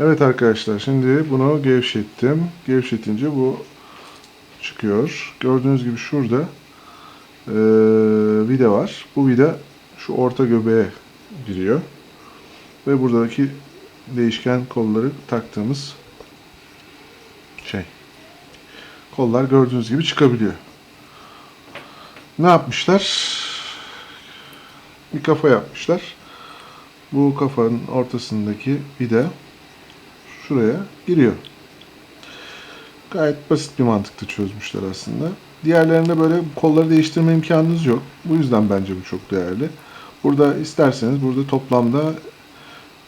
Evet arkadaşlar şimdi bunu gevşettim. Gevşetince bu çıkıyor. Gördüğünüz gibi şurada eee vida var. Bu vida şu orta göbeğe giriyor. Ve buradaki değişken kolları taktığımız şey. Kollar gördüğünüz gibi çıkabiliyor. Ne yapmışlar? Bir kafa yapmışlar. Bu kafanın ortasındaki vida şuraya giriyor. Gayet basit bir mantıkta çözmüşler aslında. Diğerlerinde böyle kolları değiştirme imkanınız yok. Bu yüzden bence bu çok değerli. Burada isterseniz burada toplamda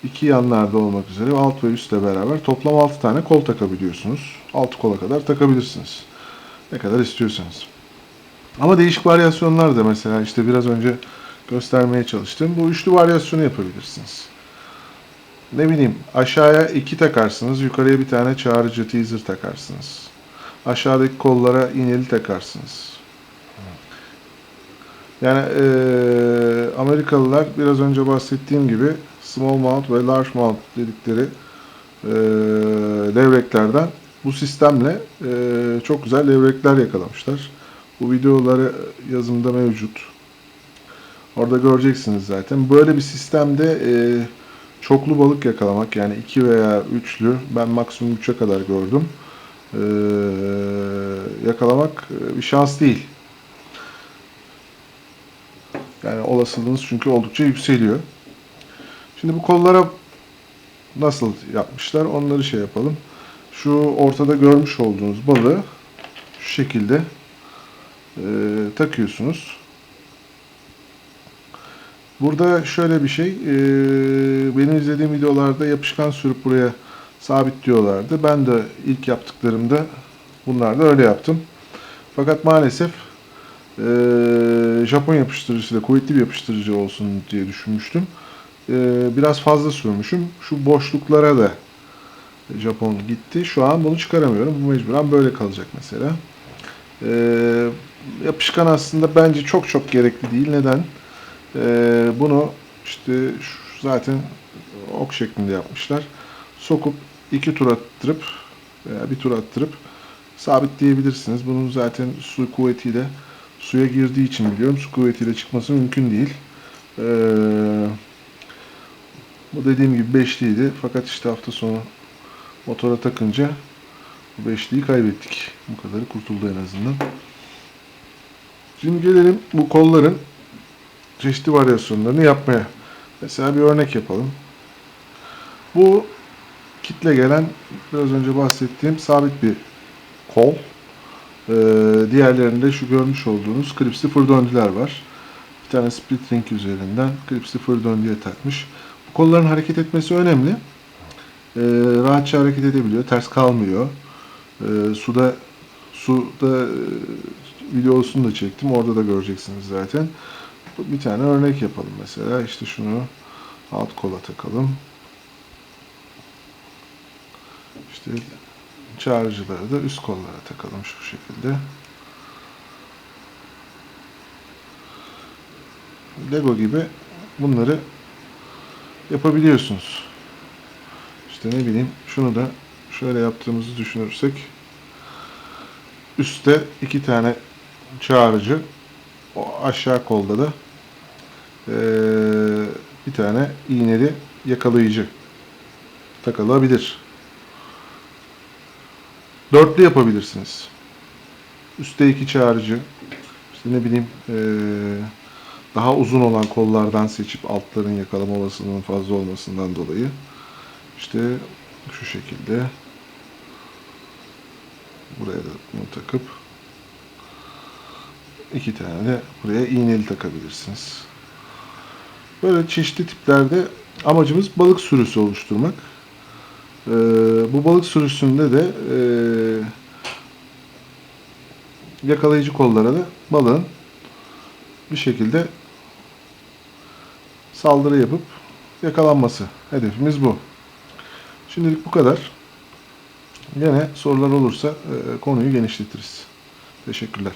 iki yanlarda olmak üzere alt ve üstle beraber toplam 6 tane kol takabiliyorsunuz. 6 kola kadar takabilirsiniz. Ne kadar istiyorsanız. Ama değişik varyasyonlar da mesela işte biraz önce göstermeye çalıştığım bu üçlü varyasyonu yapabilirsiniz. Ne bileyim aşağıya iki takarsınız, yukarıya bir tane çağrıcı teaser takarsınız. Aşağıdaki kollara iğneli takarsınız. Yani eee, Amerikalılar biraz önce bahsettiğim gibi small mount ve large mount dedikleri eee, levreklerden bu sistemle eee, çok güzel levrekler yakalamışlar. Bu videoları yazımda mevcut. Orada göreceksiniz zaten. Böyle bir sistemde eee, çoklu balık yakalamak yani iki veya üçlü ben maksimum 3'e kadar gördüm. Eee, yakalamak e, bir şans değil. Yani olasılığınız çünkü oldukça yükseliyor. Şimdi bu kollara nasıl yapmışlar onları şey yapalım. Şu ortada görmüş olduğunuz balığı şu şekilde e, takıyorsunuz. Burada şöyle bir şey, e, benim izlediğim videolarda yapışkan sürüp buraya sabit diyorlardı. Ben de ilk yaptıklarımda bunlarda öyle yaptım. Fakat maalesef e, Japon yapıştırıcısıyla kuvvetli bir yapıştırıcı olsun diye düşünmüştüm. E, biraz fazla sürmüşüm. Şu boşluklara da Japon gitti. Şu an bunu çıkaramıyorum. Bu mecburen böyle kalacak mesela. E, yapışkan aslında bence çok çok gerekli değil. Neden? Ee, bunu işte zaten ok şeklinde yapmışlar. Sokup iki tur attırıp veya bir tur attırıp sabitleyebilirsiniz. Bunun zaten su kuvvetiyle suya girdiği için biliyorum. Su kuvvetiyle çıkması mümkün değil. Ee, bu dediğim gibi beşliydi. Fakat işte hafta sonu motora takınca bu beşliyi kaybettik. Bu kadarı kurtuldu en azından. Şimdi gelelim bu kolların çeşitli varyasyonlarını yapmaya. Mesela bir örnek yapalım. Bu kitle gelen biraz önce bahsettiğim sabit bir kol. Ee, diğerlerinde şu görmüş olduğunuz klip sıfır döndüler var. Bir tane split ring üzerinden klip sıfır döndüye takmış. Bu kolların hareket etmesi önemli. Ee, rahatça hareket edebiliyor. Ters kalmıyor. Ee, suda suda e, videosunu da çektim. Orada da göreceksiniz zaten. Bir tane örnek yapalım mesela. İşte şunu alt kola takalım. İşte çağrıcıları da üst kollara takalım şu şekilde. Lego gibi bunları yapabiliyorsunuz. İşte ne bileyim şunu da şöyle yaptığımızı düşünürsek üstte iki tane çağrıcı o aşağı kolda da eee, bir tane iğneli yakalayıcı takılabilir. Dörtlü yapabilirsiniz. Üstte iki çağrıcı. İşte ne bileyim eee, daha uzun olan kollardan seçip altların yakalama olasılığının fazla olmasından dolayı işte şu şekilde buraya da bunu takıp iki tane de buraya iğneli takabilirsiniz. Böyle çeşitli tiplerde amacımız balık sürüsü oluşturmak. Ee, bu balık sürüsünde de e, yakalayıcı kollara da balığın bir şekilde saldırı yapıp yakalanması. Hedefimiz bu. Şimdilik bu kadar. Yine sorular olursa e, konuyu genişletiriz. Teşekkürler.